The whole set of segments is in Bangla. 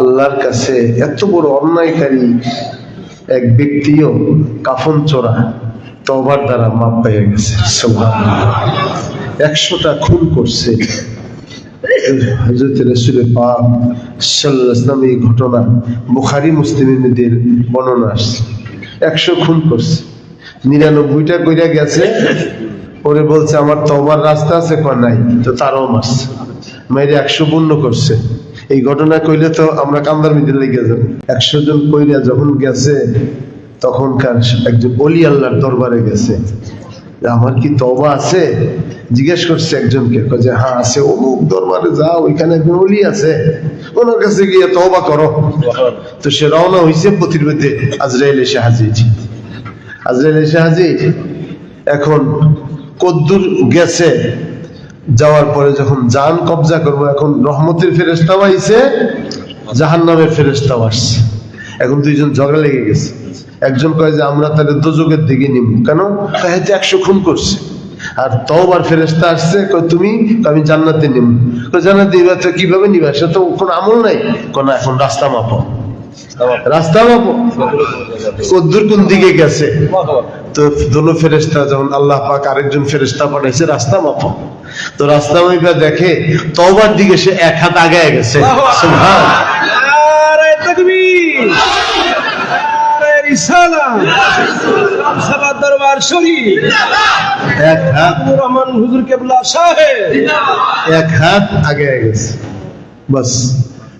আল্লাহর কাছে এত বড় অন্যায়কারী এক ব্যক্তিও কাফন চোরা তবার দ্বারা মাপ পেয়ে গেছে একশোটা খুন করছে। হজরত এই ঘটনা বুখারি মুসলিমদের বর্ণনা আসছে। একশো খুন করছে। নিরানব্বইটা কইরা গেছে ওরে বলছে, আমার তবার রাস্তা আছে কয় নাই? তো তারও মারছে। মেয়েরে একশো পূর্ণ করছে। এই ঘটনা কইলে তো আমরা কান্দার মিদির লেগে যাব। একশো জন কইরা যখন গেছে, তখনকার একজন অলি আল্লাহর দরবারে গেছে। আমার কি তবা আছে? জিজ্ঞেস করছে একজনকে যে হ্যাঁ আছে। অমুক দরবারে যাও, ওইখানে একজন অলি আছে। ওনার কাছে গিয়ে তবা করো। তো সে রওনা হয়েছে প্রতির আজরাইল এসে হাজির। আজরাইল এসে হাজির। এখন কদ্দুর গেছে। যাওয়ার পরে যখন জান কবজা করব, এখন রহমতের ফেরেস্তাও আইছে জাহান নামের ফেরেস্তাও আসছে। এখন দুইজন ঝগড়া লেগে গেছে। একজন কয় যে, আমরা তাহলে দোজকের দিকে নিব কেন? হয়তো একশো খুন করছে। আর তওবার ফেরেস্তা আসছে তুমি? আমি জান্নাতে নিব জান্নাতে কীভাবে নিবা? সে তো কোনো আমল নাই। কোন এখন রাস্তা মাপো। রাস্তা মাপো। কদ্দুর কোন দিকে গেছে? তো দোনো ফেরেস্তা যখন আল্লাহ পাক আরেকজন ফেরেস্তা পাঠাইছে রাস্তা মাপো। তো রাস্তা মাইপা দেখে তওবার দিকে সে এক হাত আগায় গেছে। দরবার শরীফ। এক হাত। রহমান হুজুর কেবলা সাহেব। এক হাত আগে গেছে। বাস।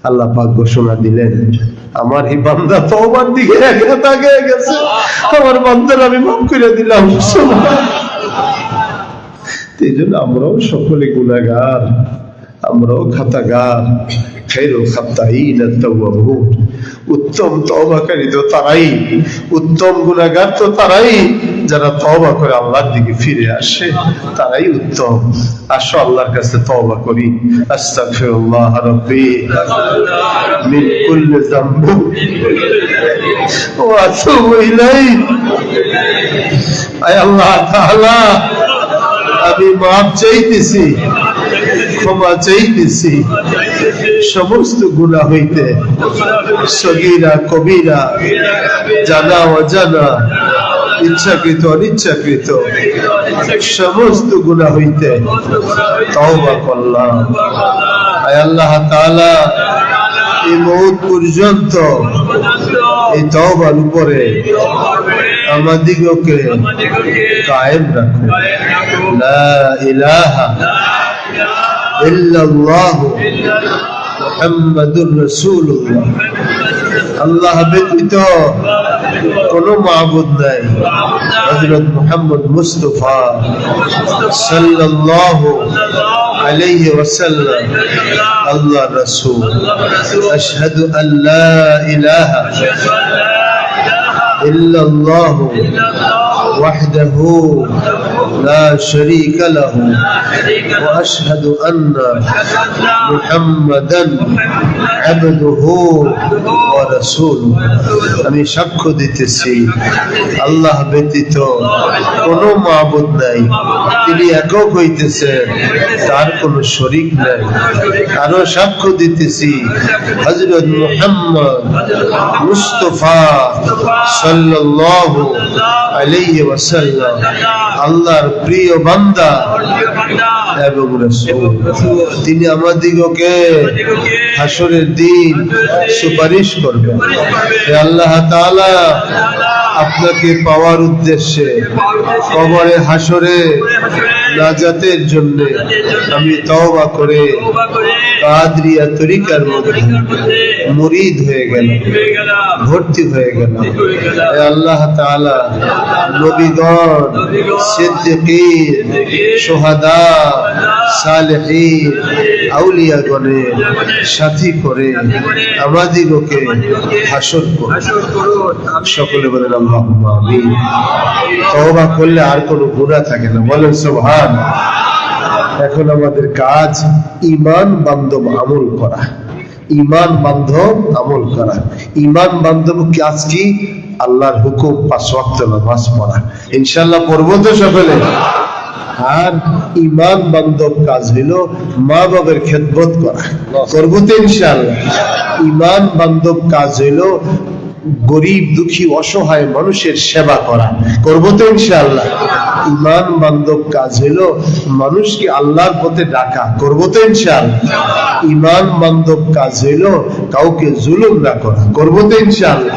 আল্লাহ পাক ঘোষণা দিলেন, আমার এই বান্দা তওবার দিকে এক হাত গেছে। আমার বান্দার আমি মাফ করে দিলাম এই জন্য আমরাও সকলে গুণাগার আমরাও খাতাগার। খেরো খাতাইন আত-তাওয়াবুন। উত্তম তওবাকারী তো তারাই। উত্তম গুণাগার তো তারাই। যারা তওবা করে আল্লাহর দিকে ফিরে আসে, তারাই উত্তম। আসো আল্লাহর কাছে তওবা করি। আস্তাগফিরুল্লাহ রাব্বি। মিন কুল্লি যামব। ওয়া আতুবু ইলাইহি। আয় আল্লাহ তাআলা। আমি মাপ চাইতেছি। ক্ষমা চাইতেছি। সমস্ত গুণা হইতে সগিরা, কবিরা, জানা, অজানা, ইচ্ছাকৃত, অনিচ্ছাকৃত, সমস্ত গুণা হইতে তওবা করলাম। আয় আল্লাহ তাআলা, এই মৌত পর্যন্ত এই তওবার উপরে আমাদিগকে কায়েম রাখো লা ইলাহা ইল্লাল্লাহ মুহাম্মাদুর রাসূলুল্লাহ আল্লাহ ব্যতীত কোন মাবুদ নাই হযরত মুহাম্মদ মুস্তাফা সাল্লাল্লাহু আলাইহি ওয়াসাল্লাম আল্লাহ রাসূল আশহাদু আল লা ইলাহা ইল্লাল্লাহ وحده لا شريك له واشهد ان محمدا عبده ورسوله আমি সাক্ষ্য দিতেছি আল্লাহ ব্যতীত কোনো মাবুদ নাই তিনি একক হইতেছেন তার কোনো শরিক নাই আরো সাক্ষ্য দিতেছি হযরত মুহাম্মদ মুস্তাফা সাল্লাল্লাহু আলাইহি ওয়াসাল্লাম, আল্লাহর প্রিয় বান্দা এবং রাসূল। তিনি আমাদিগকে হাসরের দিন সুপারিশ করবেন। হে আল্লাহ তাআলা, আপনাকে পাওয়ার উদ্দেশ্যে কবরে হাসরে নাজাতের জন্য আমি তওবা করে কাদরিয়া তরিকার মধ্যে মুরিদ হয়ে গেল ভর্তি হয়ে গেল আল্লাহ তাআলা নবীগণ সিদ্দিকীন সুহাদা সালেহীন আউলিয়াগণের সাথী করে আমাদিগকে হাসর করে সকলে বলেন আমিন। তওবা করলে আর কোনো গুনাহ থাকে না। বলেন সুবহান এখন আমাদের কাজ ইমান বান্ধব আমল করা। ইমান বান্ধব আমল করা। ইমান বান্ধব কাজ কি? আল্লাহর হুকুম, পাঁচ ওয়াক্ত নামাজ পড়া। ইনশাআল্লাহ পড়ব তো সকলে। আর ইমান বান্ধব কাজ হইল মা বাবার খেদমত করা। করব তো ইনশাআল্লাহ। ইমান বান্ধব কাজ হইল গরিব, দুঃখী, অসহায় মানুষের সেবা করা। করব তো ইনশাআল্লাহ। ইমান বান্ধব কাজ হইল মানুষকে আল্লাহর পথে ডাকা। করব তো ইনশাআল্লাহ। ইমান বান্ধব কাজ হইল কাউকে জুলুম না করা। করব তো ইনশাআল্লাহ।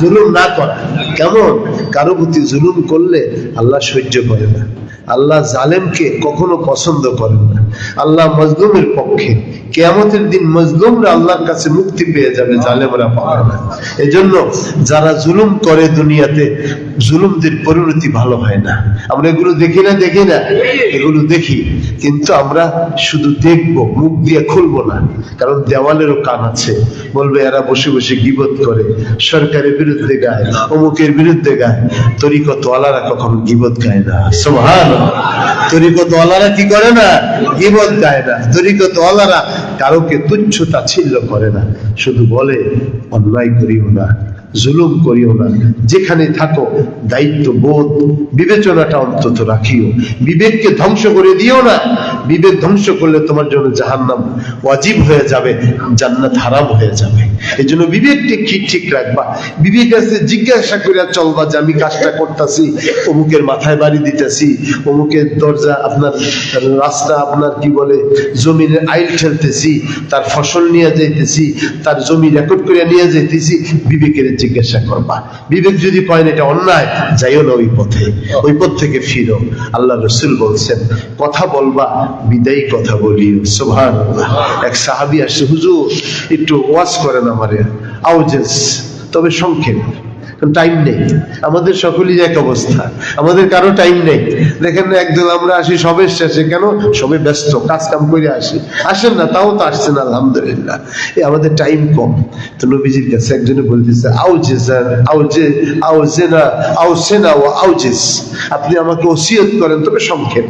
জুলুম না করা। কেমন? কারও প্রতি জুলুম করলে আল্লাহ সহ্য করে না। আল্লাহ জালেমকে কখনো পছন্দ করেন না। আল্লাহ মজলুমের পক্ষে। কেয়ামতের দিন মজলুমরা আল্লাহর কাছে মুক্তি পেয়ে যাবে, জালেমরা পাবে না। এজন্য যারা জুলুম করে দুনিয়াতে, জুলুমদের পরিণতি ভালো হয় না। আমরা এগুলো দেখি না দেখি না? এগুলো দেখি। কিন্তু আমরা শুধু দেখব, মুখ দিয়ে খুলবো না। কারণ দেওয়ালেরও কান আছে। বলবে, এরা বসে বসে গিবত করে। সরকারের বিরুদ্ধে গায়, অমুকের বিরুদ্ধে গায়। তরিকত ওয়ালারা কখনো গিবত গায় না। সোহান তরিকত ওয়ালারা কি করে না? গিবত গায় না। তরিকতওয়ালারা কারোকে তুচ্ছতা ছিল করে না। শুধু বলে, অন্যায় করিও না। জুলুম করিও না। যেখানে থাকো দায়িত্ব বোধ বিবেচনাটা অন্তত রাখিও। বিবেককে ধ্বংস করে দিও না। বিবেক ধ্বংস করলে তোমার জন্য জাহান্নাম ওয়াজিব হয়ে যাবে, জান্নাত হারাম হয়ে যাবে। এই জন্য বিবেককে ঠিক ঠিক রাখবা। বিবেক আছে, জিজ্ঞাসা করে চলবা যে, আমি কাজটা করতেছি, অমুকের মাথায় বাড়ি দিতেছি, অমুকের দরজা আপনার রাস্তা আপনার কি বলে, জমিনের আইল ঠেলতেছি, তার ফসল নিয়ে যাইতেছি, তার জমি রেকর্ড করিয়া নিয়ে যাইতেছি। বিবেকের জিজ্ঞাসা করবা। বিবেক যদি কয়েন এটা অন্যায়, যাইও না ওই পথে। ওই পথ থেকে ফিরো। আল্লাহ রসুল বলছেন, কথা বলবা, বিদায়ী কথা বলি সোভান এক সাহাবি আসে, হুজুর, একটু ওয়াজ করেন আমারে। আউজেস তবে সংক্ষেপ। টাইম নেই। আমাদের সকলেই এক অবস্থা। আমাদের কারও টাইম নেই। দেখেন না একদল আমরা আসি সবের শেষে। কেন? সবে ব্যস্ত কাজ কাম করে আসি। আসেন না, তাও তো আসছেন, আলহামদুলিল্লাহ। এ, আমাদের টাইম কম। তো নবীজির কাছে একজনে বলতেছে আউজেজার আউজে, আউজেনা, আউসেনা ও আউজেস। আপনি আমাকে ওসিয়ত করেন, তবে সংক্ষেপ।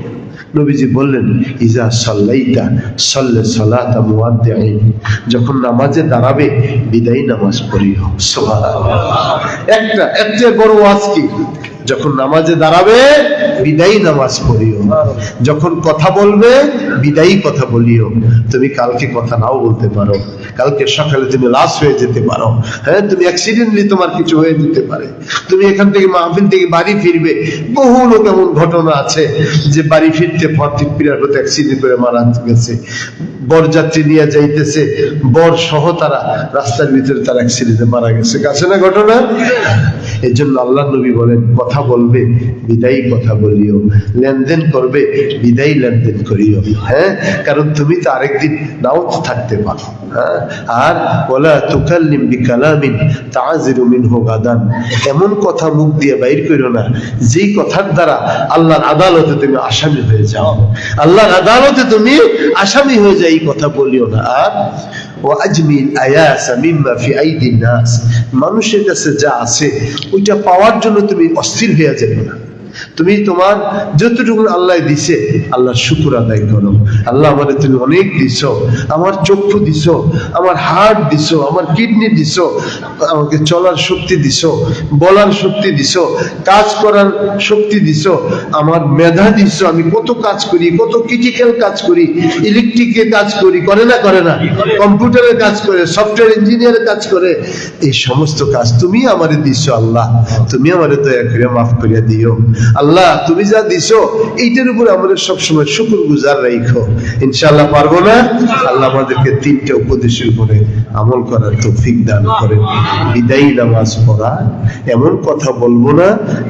নবীজি বললেন, ইজা সাল্লাইতা, সাল্লে সালাতা মুয়াদ্দিঈন। যখন নামাজে দাঁড়াবে, বিদায়ী নামাজ পড়িও। সুবহানাল্লাহ। একটা এত বড় ওয়াজ কি? যখন নামাজে দাঁড়াবে, বিদায়ী নামাজ পড়িও। যখন কথা বলবে, বিদায়ী কথা বলিও। তুমি কালকে কথা নাও বলতে পারো। কালকে সকালে তুমি লাশ হয়ে যেতে পারো। হ্যাঁ তুমি অ্যাক্সিডেন্টলি তোমার কিছু হয়ে যেতে পারে। তুমি এখান থেকে মাহফিল থেকে বাড়ি ফিরবে। বহু লোক এমন ঘটনা আছে যে বাড়ি ফিরতে ফর্তিক পিরার হতে অ্যাক্সিডেন্ট করে মারা গেছে। বরযাত্রী নিয়ে যাইতেছে। বর সহ তারা রাস্তার ভিতরে তার অ্যাক্সিডেন্টে মারা গেছে। কাছে না ঘটনা? এর জন্য আল্লাহ নবী বলেন, কথা বলবে, বিদায়ী কথা বলিও। লেনদেন করবে, বিদায়ী লেনদেন করিও। হ্যাঁ? কারণ তুমি তো আরেকদিন নাও থাকতে পারো। হ্যাঁ? আর তাজিরু মিনহু গাদান। এমন কথা মুখ দিয়ে বাইর করো না। যেই কথার দ্বারা আল্লাহর আদালতে তুমি আসামি হয়ে যাও। আল্লাহর আদালতে তুমি আসামি হয়ে যাও, এই কথা বলিও না। আর ওয়াজমিল আয়াস মিম্মা ফি আইদিন মানুষের কাছে যা আছে, ওইটা পাওয়ার জন্য তুমি অস্থির হয়ে যাবে না। তুমি তোমার যতটুকু আল্লাহ দিছে আল্লাহর শুকুর আদায় করো। আল্লাহ আমাদের তুমি অনেক দিছ। আমার চক্ষু দিছ, আমার হার্ট দিছ, আমার কিডনি দিছ, আমাকে চলার শক্তি দিছ, বলার শক্তি দিছ, কাজ করার শক্তি দিছ, আমার মেধা দিছ, আমি কত কাজ করি, কত ক্রিটিক্যাল কাজ করি ইলেকট্রিকে কাজ করি, করে না করে না কম্পিউটারের কাজ করে সফটওয়্যার ইঞ্জিনিয়ারের কাজ করে, এই সমস্ত কাজ তুমি আমারে দিছো, আল্লাহ। তুমি আমারে দয়া করে মাফ করিয়া দিও। আল্লাহ, তুমি যা দিছো, এইটার উপরে আমাদের সবসময় শুকুর গুজার রাখো ইনশাআল্লাহ পারব না? আল্লাহ আমাদেরকে তিনটা উপদেশের উপরে আমল করার তৌফিক দান করেন। বিদায়ী নামাজ পড়া, এমন কথা বলব না,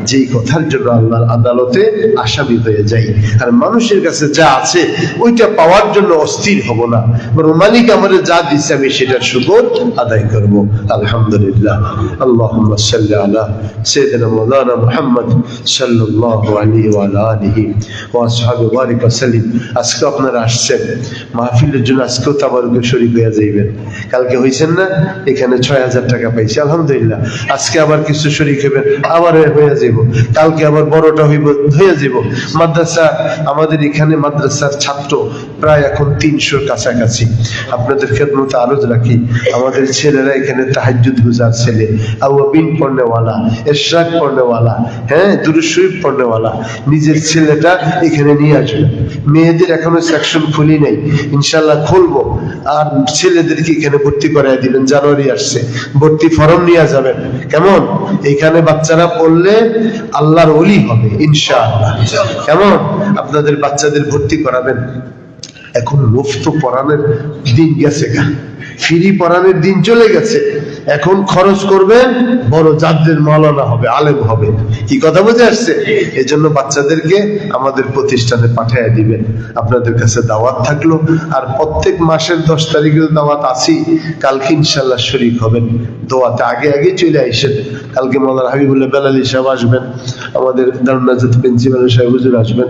যেই কথার জন্য আল্লাহর আদালতে আসামি হয়ে যাই। আর মানুষের কাছে যা আছে, ওইটা পাওয়ার জন্য অস্থির হব না। বরং মালিক আমাদের যা দিচ্ছে আমি সেটার শুকর আদায় করব। আলহামদুলিল্লাহ। আল্লাহ সাল্লি আলা সাইয়্যিদিনা মাওলানা মুহাম্মদ কালকে না? এখানে ছয় হাজার টাকা পাইছি। আলহামদুলিল্লাহ। আজকে আবার কিছু আবার হয়ে যাইব। কালকে আবার বড়টা হইব হয়ে যাইব। মাদ্রাসা, আমাদের এখানে মাদ্রাসার ছাত্র প্রায় এখন তিনশোর কাছাকাছি। আপনাদের খেদমত আরজ রাখি। আমাদের ছেলেরা এখানে তাহাজ্জুদ গুজার ছেলে। আউয়াবিন পড়নেওয়ালা, এশরাক পড়নেওয়ালা। হ্যাঁ দুরুদ পড়নেওয়ালা নিজের ছেলেটা এখানে নিয়ে আসবেন মেয়েদের এখনও সেকশন খুলি নাই। ইনশাল্লাহ খুলবো। আর ছেলেদেরকে এখানে ভর্তি করাই দিবেন। জানুয়ারি আসছে। ভর্তি ফর্ম নিয়ে যাবেন। কেমন? এখানে বাচ্চারা পড়লে আল্লাহর অলি হবে, ইনশাআল্লাহ। কেমন? আপনাদের বাচ্চাদের ভর্তি করাবেন। এখন মুফত পড়ানোর দিন গেছে গা। ফ্রি পড়ানোর দিন চলে গেছে। এখন খরচ করবেন বড় জাদ্রের মাওলানা হবে, আলেম হবে। কি কথা বুঝে আসছে? এই জন্য বাচ্চাদেরকে আমাদের প্রতিষ্ঠানে পাঠিয়ে দিবেন। আপনাদের কাছে দাওয়াত থাকল, আর প্রত্যেক মাসের দশ তারিখের দাওয়াত আসি কালকে ইনশাল্লাহ শরীক হবেন। দোয়াতে আগে আগে চলে আইসেন কালকে মৌলানা হাবিবুল্লাহ বেলালি সাহেব আসবেন। আমাদের দারুনাজাত প্রিন্সিপাল সাহেব হুজুর আসবেন।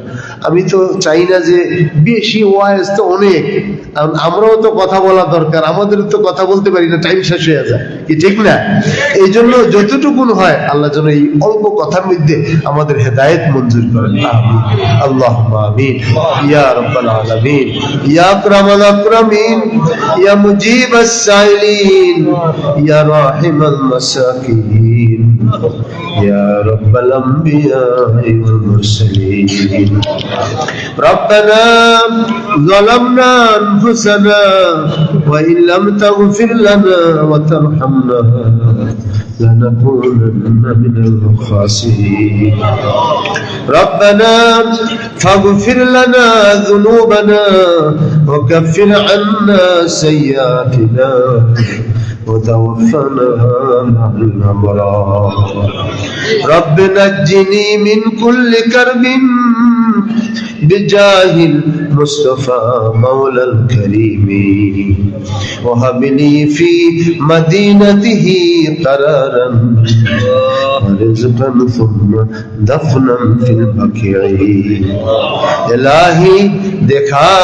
আমি তো চাই না যে বেশি ওয়াইজ তো অনেক। আমরাও তো কথা বলা দরকার আমাদের তো কথা বলতে পারি না, টাইম শেষ হয়ে যায়। কি ঠিক না? এই জন্য যতটুকুন হয় আল্লাহ যেন এই অল্প কথার মধ্যে আমাদের হেদায়ত মঞ্জুর করেন। আল্লাহ আমিন। ইয়া রব্বাল আলামিন। ইয়া আকরামাল আকরামিন। ইয়া মুজিবাস সাইলিন। ইয়া রাহিমাল মাসাকিন। يا رب الأنبياء والمرسلين. ربنا ظلمنا أنفسنا وإن لم تغفر لنا وترحمنا لنكونن من الخاسرين. ربنا فاغفر لنا ذنوبنا وكفر عنا سيئاتنا. وتوفنا مع الأبرار رب نجني من كل كرب بجاه المصطفى مولى الكريم. وهب لي في مدينته قرارا ورزقا ثم دفنا في البقيع الهی دکھا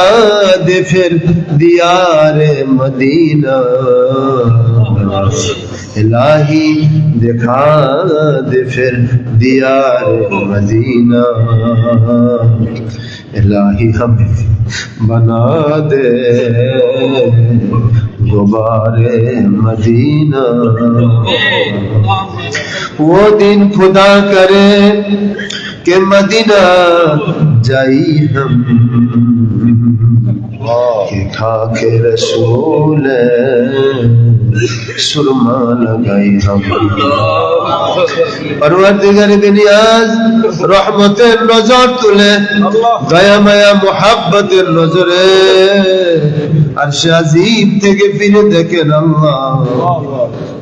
دے پھر دیار مدینہ. الہی پھر دیار مدینہ. الہی ہمیں بنا دے۔ غبار مدینہ۔ وہ دن خدا کرے کہ مدینہ যাই হম। খাকে রসুল? সুরমা হম। রহমতের নজর তুলে, দয়া, মায়া, মোহাব্বতের নজরে। আর সে থেকে ফিরে দেখেন আল্লাহ।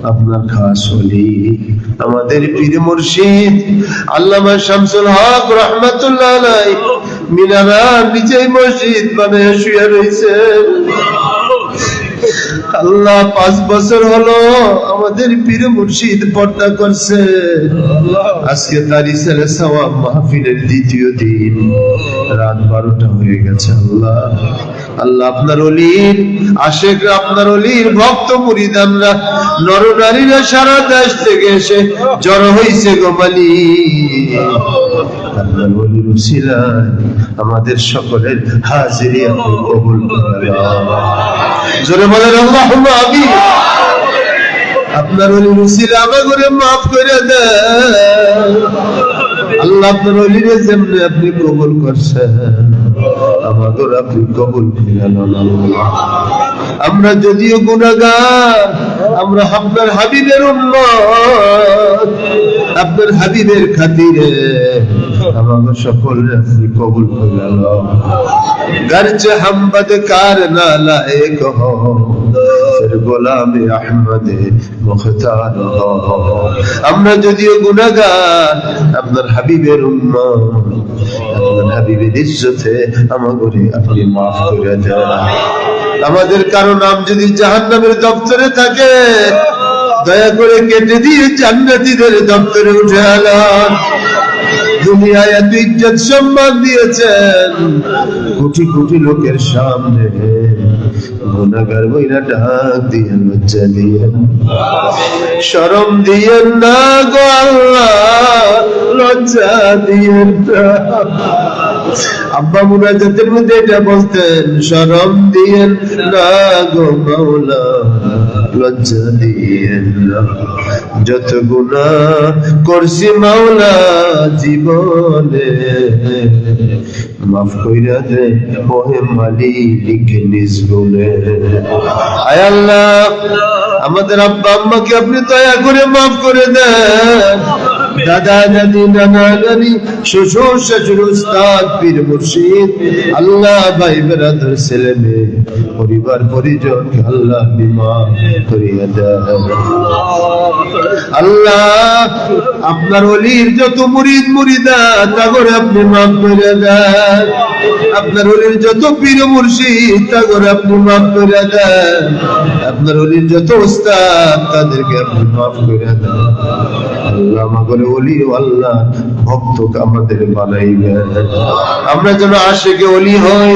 আপনার খাস হলি আমাদের পীর মুর্শিদ, আল্লামা শামসুল হক রহমতুল্লাহ আলাইহি। মিনারা নিচেই মসজিদ মানে শুয়ে রয়েছেন আল্লাহ পাঁচ বছর হলো আমাদের পীর মুর্শিদ পর্দা করছে। আজকে তারই ছেলে সওয়াব মাহফিলের দ্বিতীয় দিন। রাত বারোটা হয়ে গেছে, আল্লাহ। আল্লাহ আপনার অলির, আশেখ আপনার অলির ভক্ত মুরিদানরা নরনারীরা সারা দেশ থেকে এসে জড়ো হইছে গোমালি আপনার অলির উসিলায় আমাদের সকলের হাজিরি আপনি কবুল জোরে বলেন, আল্লাহুম্মা আমিন। আপনার ওই মুসির আমাকে মাফ করে দেন। আল্লাহ আপনার অলিরে যেমনি আপনি কবুল করছেন আমাদের আপনি কবুল ফিরালেন আমরা যদিও গুণাগার আমরা আপনার হাবিবের উন্মত আপনার হাবিবের খাতিরে আমাকে সকল আপনি কবুল গেল গার্জে হাম্বাদে কার না লায়েক হও গোলামে আহমদে মুখতার আমরা যদিও গুনাগার আপনার হাবিবের উন্নয়ন আপনার হাবিবের ইজ্জতে আমাগরে আপনি মাফ করে দেন। আমাদের কারও নাম যদি জাহান্নামের দপ্তরে থাকে, দয়া করে কেটে দিয়ে জান্নাতিদের দপ্তরে উঠে আলাম দুনিয়ায় এত ইজ্জত সম্মান দিয়েছেন, কোটি কোটি লোকের সামনে। গুনাগার বইরা ডাক দিয়ে লজ্জা দিয়ে শরম দিয়ে না গো লজ্জা দিয়ে না। আব্বা মধ্যে এটা বলতেন, শরম দিয়েন না গো মাওলা, লজ্জা দিয়েন যত গুণা করছি মাওলা জীবনে, মাফ কইরা দে, ওহে মালিক নিজ গুণে আয় আল্লাহ আমাদের আব্বা আম্মাকে আপনি দয়া করে মাফ করে দেন। পরিবার পরিজন, আল্লাহ আল্লাহ, আপনার অলির যত মুরিদ মুরিদা, তা আপনি মাফ করে দেন। আপনার অলির যত পীর মুর্শিদ, তা আপনি মাফ করে দেন। আপনার অলির যত উস্তাদ তাদেরকে আপনি মাফ করে দেন। আল্লাহ আমাদের অলি আল্লাহ ভক্ত আমাদের বানাইবেন আমরা যেন আশেকে অলি হই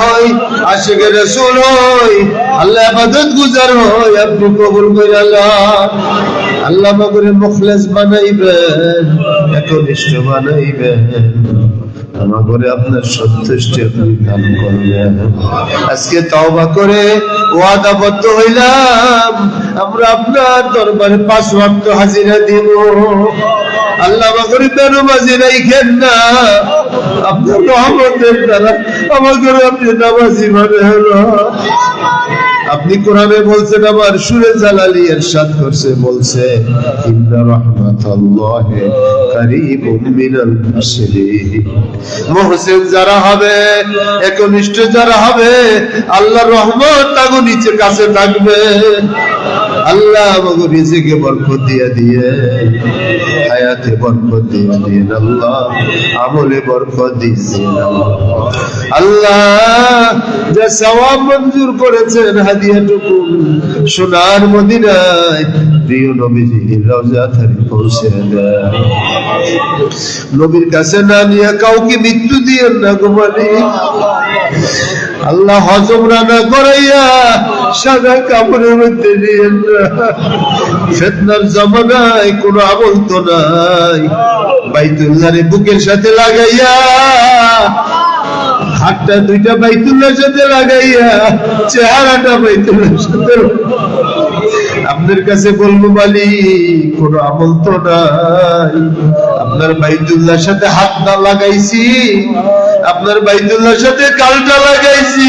হই রসুল হই, আল্লাহ আবাদত গুজার হই, আপনি কবুল করে আল্লাহ। আল্লাহ আমাদের মুখলেস বানাইবেন একনিষ্ঠ বানাইবেন। আমার ঘরে আপনার সন্তুষ্টি আপনি দান করবেন। আজকে তওবা করে ওয়াদাবদ্ধ হইলাম। আমরা আপনার দরবারে পাঁচ ওয়াক্ত হাজিরা দিব। আল্লাহ আমাকে বেরোবাজি রাইখেন না। আপনার রহমতের দ্বারা আমাকে আপনি নামাজি মানে হলো। আপনি কোরআনে বলছেন আবার সুরে জালালি এরশাদ করছে, বলছে, ইন্না রাহমাতাল্লাহ কারীবুম মিনাল মুহসিনিন মুহসিন যারা হবে, একনিষ্ঠ যারা হবে, আল্লাহর রহমত তাগো নিচে কাছে থাকবে। আল্লাহ আমাকে রিজিকে বরকত দিয়ে দিয়ে। হায়াতে বরকত দিয়ে আল্লাহ, আমলে বরকত দিন আল্লাহ। যে সওয়াব মঞ্জুর করেছেন হাদিয়াটুকু, সোনার মদিনায়, প্রিয় নবীজির রওজা থারি পৌঁছে নবীর কাছে না নিয়ে কাউকে মৃত্যু দিয়ে না গো আল্লাহ হজম রানা করাইয়া সাদা কাপড়ের মধ্যে ফেতনার জমানায় কোনো আমল তো নাই বুকের সাথে লাগাইয়া, হাতটা দুইটা বাইতুল্লার সাথে লাগাইয়া, চেহারাটা বাইতুল্লার সাথে আপনার কাছে বলব বালি কোন আমল তো নাই। আপনার বাইতুল্লাহর সাথে হাত না লাগাইছি, আপনার বাইতুল্লাহর সাথে কালটা লাগাইছি।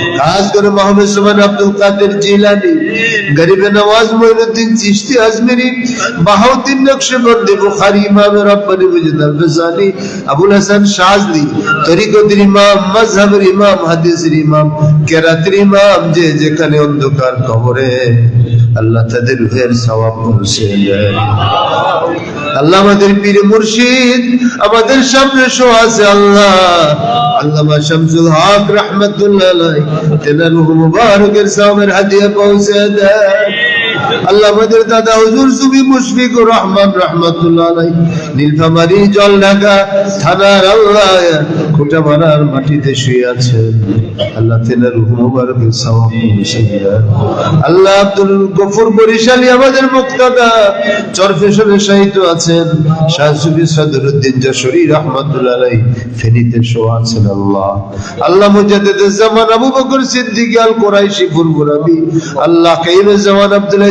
খাস করে আব্দুল কাদের জিলানি, গরিবে নওয়াজ মঈনুদ্দিন চিশতি আজমিরি, বাহাউদ্দিন নকশবন্দি বুখারী, ইমাম রব্বানি মুজদ্দাদ ফিসানি আবুল হাসান শাজলি তরিকতের ইমাম মাযহাবের ইমাম হাদিসের ইমাম, কেরাতের ইমাম, যে যেখানে অন্ধকার কবরে। আল্লাহ তাদের রুহের সওয়াব পৌঁছে দেয়। আল্লাহ আমাদের পীর মুর্শিদ, আমাদের সামনে শো আছে আল্লাহ। আল্লামা শামসুল হক রহমতুল্লাহ তেনার মুবারকের সামের পৌঁছে দেয়। আল্লাহ আমাদের দাদা হুজুর সুবি মুশফিকুর রহমান নীলফামারী জল ঢাকা থানার আল্লাহ খুঁটা মারার মাটিতে শুয়ে আছেন আল্লাহ আল্লাহ আব্দুল গফুর বরিশালী আমাদের মুক্তাদা আছেন। সদরুদ্দিন যশোরী ফেনীতে শো আছেন আল্লাহ। আল্লাহ জামান আবু বকর সিদ্দিকী আল কুরাইশি আল্লাহ জামান আব্দুল্লাহ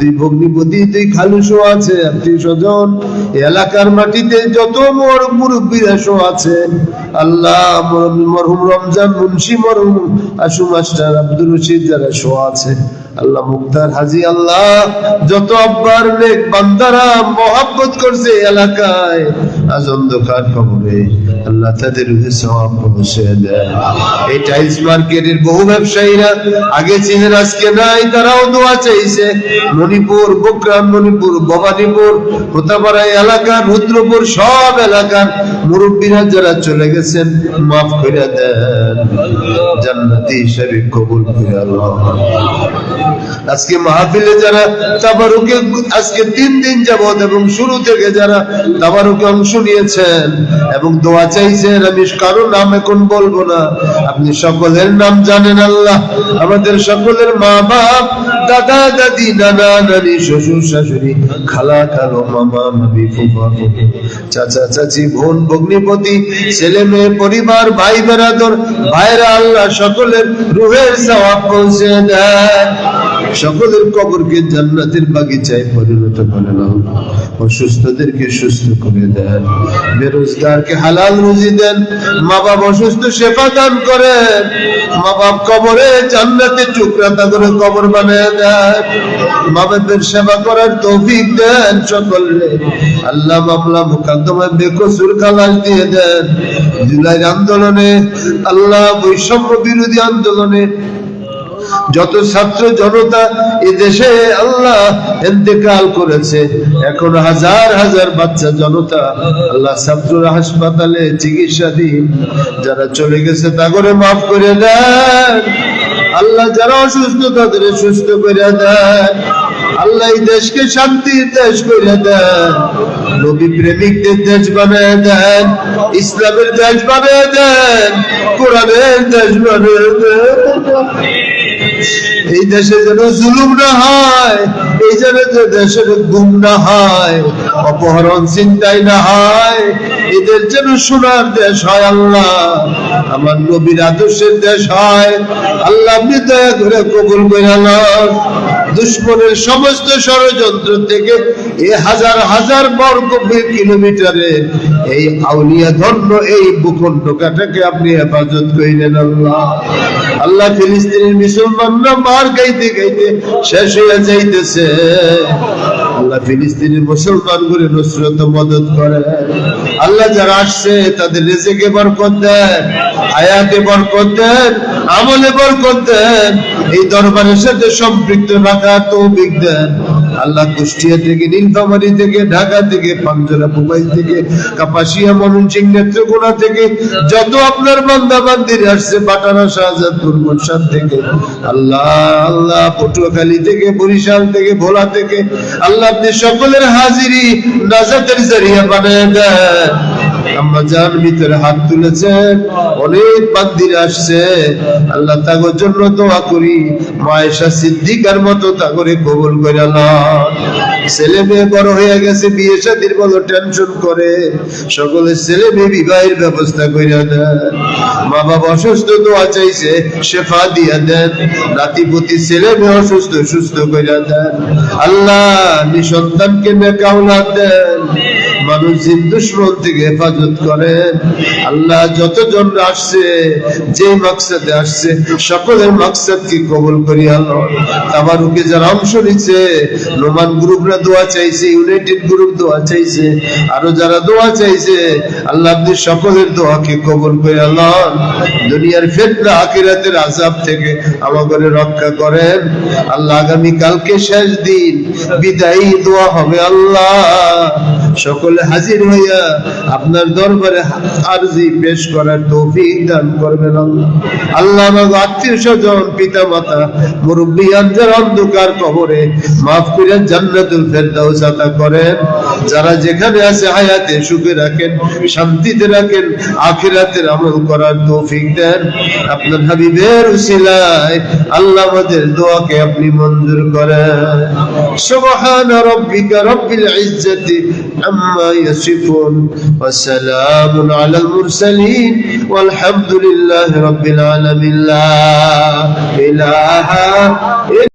দুই ভগ্নিপতি দুই খালুসো আছে আত্মীয় স্বজন এলাকার মাটিতে যত মোর মুরব্বীরা শো আছে। আল্লাহ মর- মরহুম রমজান, মুন্সি মরহুম আশু মাস্টার আব্দুল রশিদ যারা শো আছে। আল্লাহ মুক্তার হাজি, আল্লাহ, যত আব্বার নেক বান্দারা মহাব্বত করছে এলাকায়। আজ অন্ধকার খবরে আল্লাহ তাদের সওয়াব পৌঁছে দেয় এই টাইলস মার্কেটের বহু ব্যবসায়ীরা আগে ছিলেন আজকে নাই, তারাও দোয়া চাইছে। মণিপুর মণিপুর, ভবানীপুর হোতাপাড়া এলাকা, রুদ্রপুর, সব এলাকার মুরব্বীরা যারা চলে গেছেন, মাফ করে দেন। জান্নাতি হিসাবে কবুল করে আজকে মাহফিলে যারা তাবারুকে, আজকে তিন দিন যাবত এবং শুরু থেকে যারা তাবারুকে অংশ নিয়েছেন এবং দোয়া চাইছেন, আমি কারও নাম এখন বলব না। আপনি সকলের নাম জানেন আল্লাহ। আমাদের সকলের মা বাপ দাদা, দাদি, নানা, নানি, শ্বশুর, শাশুড়ি খালা খালো মামা মামি ফুফা, ফুফু, চাচা, চাচি, বোন, ভগ্নিপতি, ছেলে মেয়ে, পরিবার, ভাই, বেরাদর, ভাইরা আল্লাহ সকলের রুহের সওয়াব পৌঁছে দেয় সকলের কবরকে জান্নাতের বাগিচায় পরিণত করে নাও। অসুস্থদেরকে সুস্থ করে দেন। বেরোজগারকে হালাল রুজি দেন। মা বাপ অসুস্থ সেবা দান করেন। মা বাপ কবরে জান্নাতের টুকরা তাদের কবর বানিয়ে দেন। মা বাপের সেবা করার তৌফিক দেন সকলে আল্লাহ মামলা মুকাদ্দমায় বেকসুর খালাস দিয়ে দেন। জুলাইয়ের আন্দোলনে, আল্লাহ বৈষম্য বিরোধী আন্দোলনে যত ছাত্র জনতা এ দেশে আল্লাহ এতেকাল করেছে, এখন হাজার হাজার বাচ্চা জনতা আল্লাহ ছাত্ররা হাসপাতালে চিকিৎসাধীন, যারা চলে গেছে তা করে মাফ করে দেন। আল্লাহ যারা অসুস্থ তাদের সুস্থ করে দেন। আল্লাহ দেশকে শান্তির দেশ করে দেন। নবী প্রেমিকদের দেশ বানিয়ে দেন, ইসলামের দেশ বানিয়ে দেন, কোরআনের দেশ বানিয়ে দেন। Amén. এই দেশে যেন জুলুম না হয়, এই যেন যে দেশের গুম না হয়, অপহরণ চিন্তাই না হয়, এদের যেন সোনার দেশ হয় আল্লাহ, আমার নবীর আদর্শের দেশ হয়। আল্লাহ আপনি দয়া করে কবুল করে দুশ্মনের সমস্ত ষড়যন্ত্র থেকে এ হাজার হাজার বর্গ কিলোমিটারে এই আউলিয়া ধন্য এই ভূখণ্ডটাকে আপনি হেফাজত করিলেন আল্লাহ। আল্লাহ ফিলিস্তিনের মুসলমানরা মার গাইতে গাইতে শেষ হয়ে যাইতেছে। আল্লাহ ফিলিস্তিনের মুসলমান করে নসরত মদত করে। আল্লাহ যারা আসছে, তাদের রেজেকে বরকত দেন আয়াতে বরকত দেন। আমলে বরকত দেন। এই দরবারের সাথে সম্পৃক্ত রাখা তৌফিক দেন। আল্লাহ কুষ্টিয়া থেকে, নীলফামারী থেকে, ঢাকা থেকে, পাঞ্জরা, মুম্বাই থেকে, কাপাসিয়া, ময়মনসিংহ, নেত্রকোনা থেকে, যত আপনার বান্দা বান্দির আসছে বাটানা শাহজাদপুর গুলশান থেকে, আল্লাহ আল্লাহ, পটুয়াখালী থেকে, বরিশাল থেকে, ভোলা থেকে, আল্লাহ আপনি সকলের হাজিরি নাজাতের জরিয়া বানিয়ে দেন। আম্মা জান ভিতরে হাত তুলেছেন অনেক বান্দির আসছে। আল্লাহ। তাগর জন্য দোয়া করি মায়েশা সিদ্দিকার মতো তাগরে কবুল করে আল্লাহ। ছেলে মেয়ে বড় হয়ে গেছে বিয়ে শাদির বড় টেনশন করে। সকলে ছেলে মেয়ে বিবাহের ব্যবস্থা করে দেন। মা বাবা অসুস্থ দোয়া চাইছে শেফা দিয়া দেন। নাতিপতি ছেলে মেয়ে অসুস্থ সুস্থ করে দেন। আল্লাহ নিঃসন্তানকে নেকাউলাদ দেন। মানুষ জিন দুশ্মন থেকে হেফাজত করেন আল্লাহ যতজন আসছে, যে মাকসাদে আসছে, সকলের মাকসাদ কি কবুল করি আল্লাহ। তাবারুকে যারা অংশ নিচ্ছে, নোমান গ্রুপরা দোয়া চাইছে, ইউনাইটেড গ্রুপ দোয়া চাইছে, আরও যারা দোয়া চাইছে, আল্লাহ আপনি সকলের দোয়াকে কবুল করে আল্লাহ। দুনিয়ার ফেতনা আখিরাতের আযাব থেকে আমাদের রক্ষা করেন। আল্লাহ আগামী কালকে শেষ দিন বিদায়ী দোয়া হবে আল্লাহ। সকলে হাজির হইয়া আপনার দরবারে আরজি পেশ করার তৌফিক দান করবেন আল্লাহ। আত্মীয় স্বজন পিতা মাতা মুরব্বী যার অন্ধকার কবরে মাফ করে জান্নাতুল ফেরদাউস আতা করেন। যারা যেখানে আছে হায়াতে সুখে রাখেন, শান্তিতে রাখেন আখিরাতের আমল করার তৌফিক দেন। আপনার হাবিবের উসিলায় আল্লাহ আমাদের দোয়াকে আপনি মঞ্জুর করেন। সুবহান রাব্বিকা রব্বিল ইজ্জাতি আম্মা يصفون وسلام على المرسلين والحمد لله رب العالمين. لا إله إلا